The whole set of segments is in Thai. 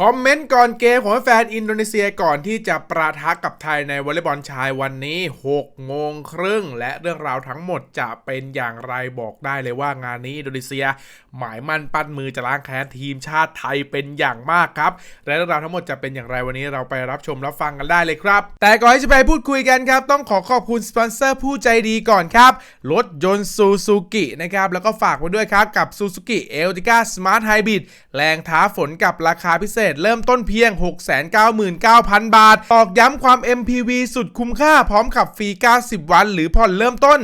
คอมเมนต์ก่อนเกมของแฟนอินโดนีเซียก่อนที่จะประทะกับไทยในวอลเลย์บอลชายวันนี้6โมงครึ่ง และเรื่องราวทั้งหมดจะเป็นอย่างไรบอกได้เลยว่างานนี้อินโดนีเซีย หมายมั่นปั้นมือจะล้างแค้นทีมชาติไทยเป็นอย่างมากครับ และเรื่องราวทั้งหมดจะเป็นอย่างไรวันนี้เราไปรับชมรับฟังกันได้เลยครับ แต่ก่อนที่จะไปพูดคุยกันครับ ต้องขอขอบคุณสปอนเซอร์ผู้ใจดีก่อนครับรถยนต์ซูซูกินะครับแล้วก็ฝากไว้ด้วยครับกับซูซูกิเอลติก้าสมาร์ทไฮบริดแรงท้าฝนกับราคาพิเศษเริ่มต้นเพียง 699,000 บาทตอกย้ำความ MPV สุดคุ้มค่าพร้อมขับฟรี 90 วัน หรือผ่อนเริ่มต้น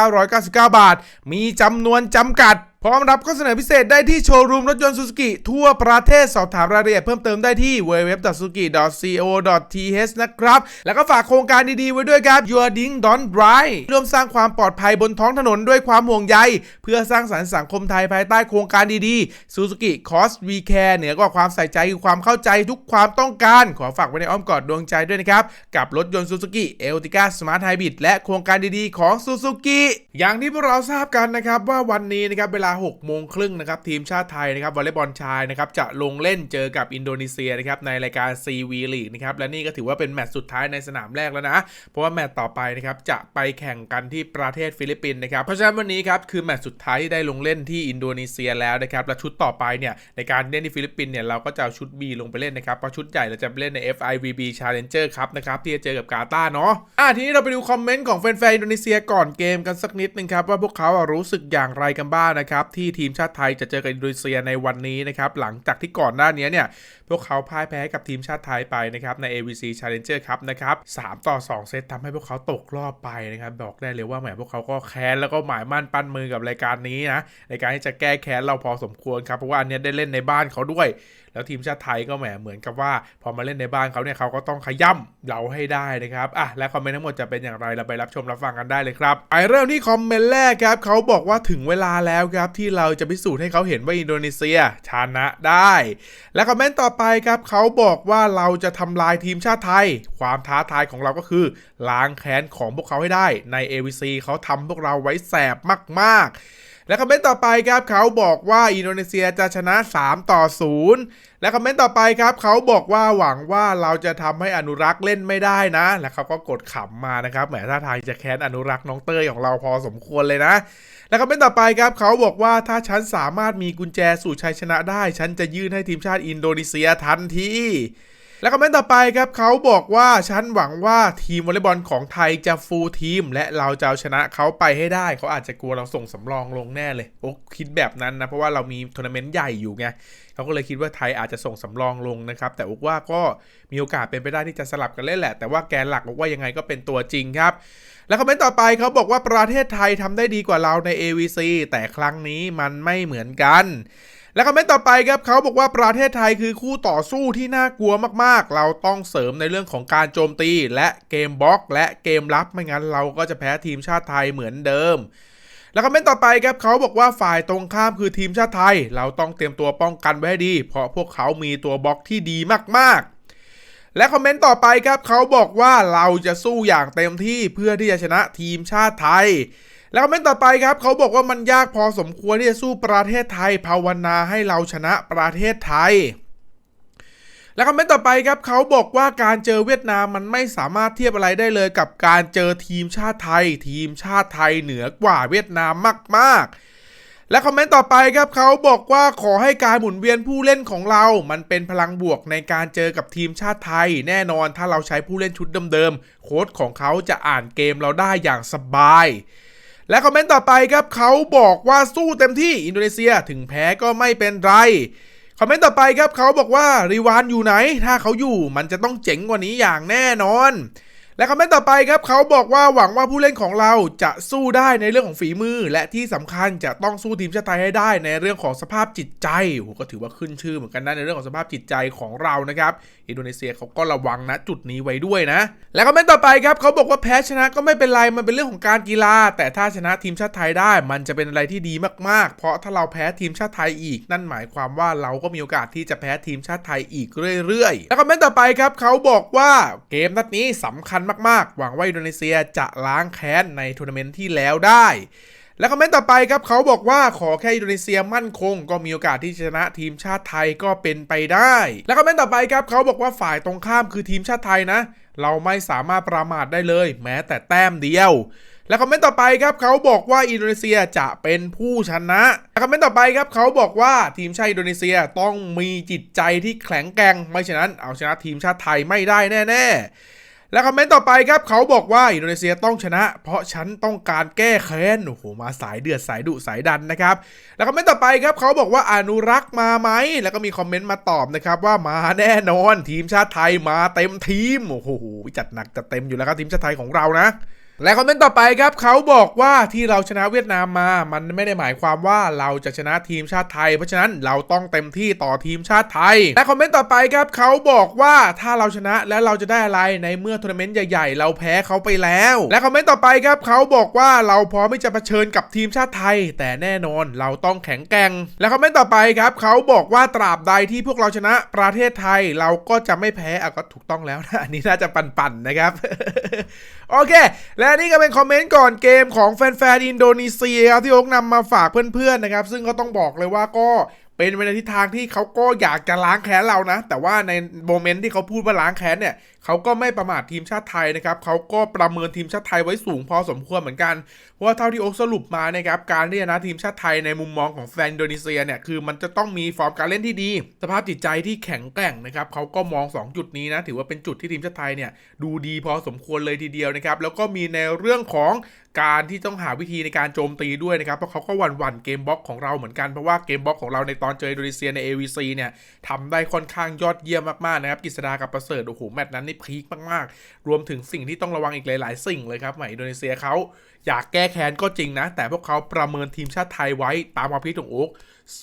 4,999 บาท มีจำนวนจำกัด พร้อมรับข้อเสนอพิเศษได้ที่โชว์รูมรถยนต์ซูซูกิทั่วประเทศสอบถามรายละเอียดเพิ่มเติมได้ที่ www.suzuki.co.th นะครับ แล้วก็ฝากโครงการดีๆ ไว้ด้วยครับ Your Ding Don't Drive ร่วมสร้างความปลอดภัยบนท้องถนนด้วยความห่วงใย เพื่อสร้างสรรค์สังคมไทยภายใต้โครงการดีๆ Suzuki Cost We Care เหนือกว่าความใส่ใจคือความเข้าใจทุกความต้องการ ขอฝากไว้ในอ้อมกอดดวงใจด้วยนะครับ กับรถยนต์ Suzuki Eltiga Smart Hybrid และโครงการดีๆ ของ Suzuki อย่างที่พวกเราทราบกันนะครับว่าวันนี้นะครับเวลาา6โมงครึ่งนะครับทีมชาติไทยนะครับวอลเลย์บอลชายนะครับจะลงเล่นเจอกับอินโดนีเซียนะครับในรายการ CV League นะครับและนี่ก็ถือว่าเป็นแมตช์สุดท้ายในสนามแรกแล้วนะ เพราะว่าแมตช์ต่อไปนะครับจะไปแข่งกันที่ประเทศฟิลิปปินส์นะครับเพราะฉะนั้นวันนี้ครับคือแมตช์สุดท้ายที่ได้ลงเล่นที่อินโดนีเซียแล้วนะครับและชุดต่อไปเนี่ยในการเล่นที่ฟิลิปปินส์เนี่ยเราก็จะเอาชุด B ลงไปเล่นนะครับเพราะชุดใหญ่เราจะไปเล่นใน FIVB Challenger ครับนะครับที่จะเจอกับกาตาร์เนาะอะทีนี้เราไปดูคอมเมนต์ของแฟนๆอินโดนีเซียก่อนเกมกันสักนิดนึงครับว่าพวกเขารู้สึกอย่างไรกันบ้างนะครับที่ทีมชาติไทยจะเจอกับอินโดนีเซียในวันนี้นะครับหลังจากที่ก่อนหน้านี้เนี่ยพวกเขาพ่ายแพ้กับทีมชาติไทยไปนะครับใน AVC Challenger ครับนะครับ3ต่อ 2 เซตทำให้พวกเขาตกรอบไปนะครับบอกได้เลยว่าแหมพวกเขาก็แค้นแล้วก็หมายมั่นปั้นมือกับรายการนี้นะในการที่จะแก้แค้นเราพอสมควรครับเพราะว่าอันนี้ได้เล่นในบ้านเขาด้วย แล้วทีมชาติไทยก็แหมเหมือนกับว่า พอมาเล่นในบ้านเขาเนี่ยเขาก็ต้องขย่ำเราให้ได้นะครับอะและคอมเมนต์ทั้งหมดจะเป็นอย่างไรเราไปรับชมรับฟังกันได้เลยครับไปเริ่มที่คอมเมนต์แรกครับเขาบอกว่าถึงเวลาแล้วครับที่เราจะพิสูจน์ให้เขาเห็นว่าอินโดนีเซียชนะได้ และคอมเมนต์ต่อไปครับเขาบอกว่าเราจะทำลายทีมชาติไทย ความท้าทายของเราก็คือล้างแค้นของพวกเขาให้ได้ใน AVC เขาทำพวกเราไว้แสบมากๆ และคอมเมนต์ต่อไปครับเขาบอกว่าอินโดนีเซียจะชนะ 3 ต่อ 0 และคอมเมนต์ต่อไปครับเขาบอกว่าหวังว่าเราจะทำให้อนุรักษ์เล่นไม่ได้นะ และเขาก็กดขำมานะครับแหมท่าทางจะแค้นอนุรักษ์น้องเต้ยของเราพอสมควรเลยนะ และคอมเมนต์ต่อไปครับเขาบอกว่าถ้าฉันสามารถมีกุญแจสู่ชัยชนะได้ ฉันจะยื่นให้ทีมชาติอินโดนีเซียทันที และคอมเมนต์ต่อไปครับเขาบอกว่าฉันหวังว่าทีมวอลเลย์บอลของไทยจะฟูลทีม และเราจะเอาชนะเขาไปให้ได้ เขาอาจจะกลัวเราส่งสำรองลงแน่เลยโอ้คิดแบบนั้นนะ เพราะว่าเรามีทัวร์นาเมนต์ใหญ่อยู่ไงเขาก็เลยคิดว่าไทยอาจจะส่งสำรองลงนะครับ แต่บอกว่าก็มีโอกาสเป็นไปได้ที่จะสลับกันเล่นแหละ แต่ว่าแกนหลักบอกว่ายังไงก็เป็นตัวจริงครับแล้วคอมเมนต์ต่อไปเขาบอกว่าประเทศไทยทำได้ดีกว่าเราใน AVC แต่ครั้งนี้มันไม่เหมือนกัน และคอมเมนต์ต่อไปครับเขาบอกว่าประเทศไทยคือคู่ต่อสู้ที่น่ากลัวมากๆ เราต้องเสริมในเรื่องของการโจมตี และเกมบล็อกและเกมรับไม่งั้นเราก็จะแพ้ทีมชาติไทยเหมือนเดิม แล้วคอมเมนต์ต่อไปครับเขาบอกว่าฝ่ายตรงข้ามคือทีมชาติไทย เราต้องเตรียมตัวป้องกันไว้ให้ดี เพราะพวกเขามีตัวบล็อกที่ดีมากๆและคอมเมนต์ต่อไปครับเขาบอกว่าเราจะสู้อย่างเต็มที่เพื่อที่จะชนะทีมชาติไทย แล้วคอมเมนต์ต่อไปครับเขาบอกว่ามันยากพอสมควรที่จะสู้ประเทศไทย ภาวนาให้เราชนะประเทศไทย แล้วคอมเมนต์ต่อไปครับเขาบอกว่าการเจอเวียดนามมันไม่สามารถเทียบอะไรได้เลยกับการเจอทีมชาติไทย ทีมชาติไทยเหนือกว่าเวียดนามมากๆและคอมเมนต์ต่อไปครับเขาบอกว่าขอให้การหมุนเวียนผู้เล่นของเรา มันเป็นพลังบวกในการเจอกับทีมชาติไทย แน่นอนถ้าเราใช้ผู้เล่นชุดเดิมๆ โค้ชของเขาจะอ่านเกมเราได้อย่างสบาย และคอมเมนต์ต่อไปครับเขาบอกว่าสู้เต็มที่อินโดนีเซียถึงแพ้ก็ไม่เป็นไรคอมเมนต์ต่อไปครับเขาบอกว่ารีวานอยู่ไหน ถ้าเขาอยู่มันจะต้องเจ๋งกว่านี้อย่างแน่นอน และคอมเมนต์ต่อไปครับเขาบอกว่าหวังว่าผู้เล่นของเราจะสู้ได้ในเรื่องของฝีมือ และที่สำคัญจะต้องสู้ทีมชาติไทยให้ได้ในเรื่องของสภาพจิตใจโหก็ถือว่าขึ้นชื่อเหมือนกันนะในเรื่องของสภาพจิตใจของเรานะครับอินโดนีเซียเขาก็ระวังนะจุดนี้ไว้ด้วยนะ และคอมเมนต์ต่อไปครับเขาบอกว่าแพ้ชนะก็ไม่เป็นไรมันเป็นเรื่องของการกีฬา แต่ถ้าชนะทีมชาติไทยได้ มันจะเป็นอะไรที่ดีมากๆ เพราะถ้าเราแพ้ทีมชาติไทยอีก นั่นหมายความว่าเราก็มีโอกาสที่จะแพ้ทีมชาติไทยอีกเรื่อยๆ แล้วคอมเมนต์ต่อไปครับเขาบอกว่าเกมนัดนี้สำคัญมากๆ หวังว่าอินโดนีเซียจะล้างแค้นในทัวร์นาเมนต์ที่แล้วได้ แล้วคอมเมนต์ต่อไปครับเขาบอกว่าขอแค่อินโดนีเซียมั่นคง ก็มีโอกาสที่ชนะทีมชาติไทยก็เป็นไปได้ แล้วคอมเมนต์ต่อไปครับเขาบอกว่าฝ่ายตรงข้ามคือทีมชาติไทยนะ เราไม่สามารถประมาทได้เลย แม้แต่แต้มเดียวแล้วคอมเมนต์ต่อไปครับเขาบอกว่าอินโดนีเซียจะเป็นผู้ชนะแล้วคอมเมนต์ต่อไปครับเขาบอกว่าทีมชาติอินโดนีเซียต้องมีจิตใจที่แข็งแกร่งไม่ฉะนั้นเอาชนะทีมชาติไทยไม่ได้แน่ ๆ แล้วคอมเมนต์ต่อไปครับเขาบอกว่าอินโดนีเซียต้องชนะ เพราะฉันต้องการแก้แค้นโอ้โหมาสายเดือดสายดุสายดันนะครับ แล้วคอมเมนต์ต่อไปครับเขาบอกว่าอนุรักษ์มาไหมแล้วก็มีคอมเมนต์มาตอบนะครับว่ามาแน่นอนทีมชาติไทยมาเต็มทีมโอ้โหจัดหนักจัดเต็มอยู่แล้วครับทีมชาติไทยของเรานะ และคอมเมนต์ต่อไปครับเขาบอกว่าที่เราชนะเวียดนามมา มันไม่ได้หมายความว่าเราจะชนะทีมชาติไทย เพราะฉะนั้นเราต้องเต็มที่ต่อทีมชาติไทย และคอมเมนต์ต่อไปครับเขาบอกว่าถ้าเราชนะแล้วเราจะได้อะไรในเมื่อทัวร์นาเมนต์ใหญ่ๆ เราแพ้เขาไปแล้ว และคอมเมนต์ต่อไปครับเขาบอกว่าเราพร้อมที่จะเผชิญกับทีมชาติไทย แต่แน่นอนเราต้องแข็งแกร่ง และคอมเมนต์ต่อไปครับเขาบอกว่าตราบใดที่พวกเราชนะประเทศไทย เราก็จะไม่แพ้อะก็ถูกต้องแล้วนะอันนี้น่าจะปั่นๆนะครับ โอเค และนี่ก็เป็นคอมเมนต์ก่อนเกมของแฟนๆอินโดนีเซียครับที่โอ๊กนำมาฝากเพื่อนๆนะครับ ซึ่งก็ต้องบอกเลยว่าก็เป็นไปในทิศทางที่เขาก็อยากจะล้างแค้นเรานะ แต่ว่าในโมเมนต์ที่เขาพูดว่าล้างแค้นเนี่ยเขาก็ไม่ประมาททีมชาติไทยนะครับเขาก็ประเมินทีมชาติไทยไว้สูงพอสมควรเหมือนกัน เพราะว่าเท่าที่โอ๊กสรุปมานะครับการที่ชนะทีมชาติไทยในมุมมองของแฟนอินโดนีเซียเนี่ยคือมันจะต้องมีฟอร์มการเล่นที่ดี สภาพจิตใจที่แข็งแกร่งนะครับเขาก็มอง 2 จุดนี้นะถือว่าเป็นจุดที่ทีมชาติไทยเนี่ยดูดีพอสมควรเลยทีเดียวนะครับแล้วก็มีในเรื่องของการที่ต้องหาวิธีในการโจมตีด้วยนะครับเพราะเขาก็หวั่นหวั่นเกมบล็อกของเราเหมือนกันเพราะว่าเกมบล็อกของเราในตอนเจออินโดนีเซียใน AVC เนี่ยทำได้ค่อนข้างยอดเยี่ยมมากๆนะครับกฤษดากับประเสริฐโอ้โหแมตช์นั้นนี่พีคมากๆ รวมถึงสิ่งที่ต้องระวังอีกหลาย ๆ สิ่งเลยครับหม่อินโดนีเซียเขาอยากแก้แค้นก็จริงนะ แต่พวกเขาประเมินทีมชาติไทยไว้ตามความคิดของโอ๊ก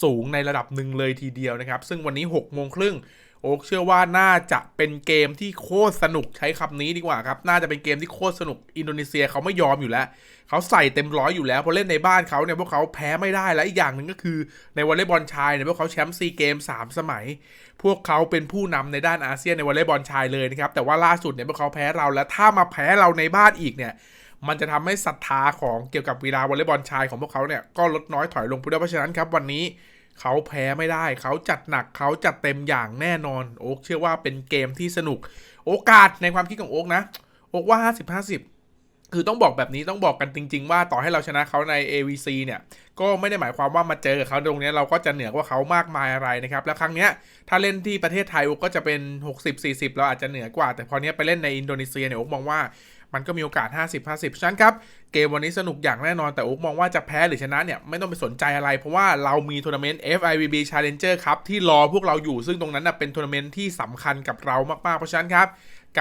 สูงในระดับหนึ่งเลยทีเดียวนะครับ ซึ่งวันนี้6โมงครึ่งโอ๊กเชื่อว่าน่าจะเป็นเกมที่โคตรสนุกใช้คำนี้ดีกว่าครับ น่าจะเป็นเกมที่โคตรสนุกอินโดนีเซียเขาไม่ยอมอยู่แล้ว เขาใส่เต็มร้อยอยู่แล้วพราะเล่นในบ้านเขาเนี่ยพวกเขาแพ้ไม่ได้และอีกอย่างหนึ่งก็คือในวอลเลย์บอลชายเนี่ยพวกเขาแชมป์ซีเกมสามสมัย พวกเขาเป็นผู้นำในด้านอาเซียนในวอลเลย์บอลชายเลยนะครับแต่ว่าล่าสุดเนี่ยพวกเขาแพ้เราและถ้ามาแพ้เราในบ้านอีกเนี่ย มันจะทำให้ศรัทธาของเกี่ยวกับกีฬาวอลเลย์บอลชายของพวกเขาเนี่ยก็ลดน้อยถอยลงไปด้วยเพราะฉะนั้นครับวันนี้เขาแพ้ไม่ได้ เขาจัดหนักเขาจัดเต็มอย่างแน่นอน โอ๊กเชื่อว่าเป็นเกมที่สนุก โอกาสในความคิดของโอ๊กนะ โอ๊กว่า 50 50 คือต้องบอกแบบนี้ต้องบอกกันจริง ๆ ว่าต่อให้เราชนะเขาใน AVC เนี่ยก็ไม่ได้หมายความว่ามาเจอเขาตรงนี้เราก็จะเหนือกว่าเขามากมายอะไรนะครับ แล้วครั้งเนี้ยถ้าเล่นที่ประเทศไทยโอ๊กก็จะเป็น 60-40 เราอาจจะเหนือกว่า แต่พอเนี้ยไปเล่นในอินโดนีเซียเนี่ยโอ๊กมองว่า มันก็มีโอกาส 50-50ฉะนั้นครับ เกมวันนี้สนุกอย่างแน่นอนแต่โอ๊กมองว่าจะแพ้หรือชนะเนี่ยไม่ต้องไปสนใจอะไร เพราะว่าเรามีทัวร์นาเมนต์ FIVB Challenger ครับที่รอพวกเราอยู่ซึ่งตรงนั้นนะเป็นทัวร์นาเมนต์ที่สำคัญกับเรามากๆเพราะฉะนั้นครับ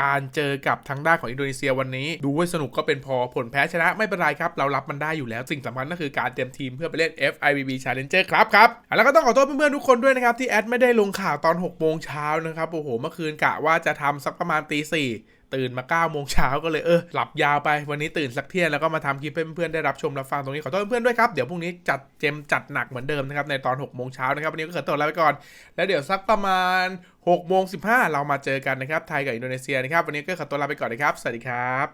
การเจอกับทางด้านของอินโดนีเซียวันนี้ ดูว่าสนุกก็เป็นพอผลแพ้ชนะไม่เป็นไรครับ เรารับมันได้อยู่แล้ว สิ่งสำคัญก็คือการเตรียมทีมเพื่อไปเล่น FIVB Challenger ครับครับ แล้วก็ต้องขอโทษเพื่อนๆทุกคนด้วยนะครับ ที่แอดไม่ได้ลงข่าวตอน6โมงเช้านะครับ โอ้โห เมื่อคืนกะว่าจะทำสักประมาณตีสี่ ตื่นมา9โมงเช้าก็เลยเออหลับยาวไปวันนี้ตื่นสักเที่ยงแล้วก็มาทำคลิปให้เพื่อนๆได้รับชมรับฟังตรงนี้ขอโทษเพื่อนๆด้วยครับ เดี๋ยวพรุ่งนี้จัดเจมจัดหนักเหมือนเดิมนะครับในตอน6โมงเช้านะครับวันนี้ก็ขอตัวลาไปก่อน แล้วเดี๋ยวสักประมาณ6โมง15เรามาเจอกันนะครับไทยกับอินโดนีเซียนะครับวันนี้ก็ขอตัวลาไปก่อนนะครับสวัสดีครับ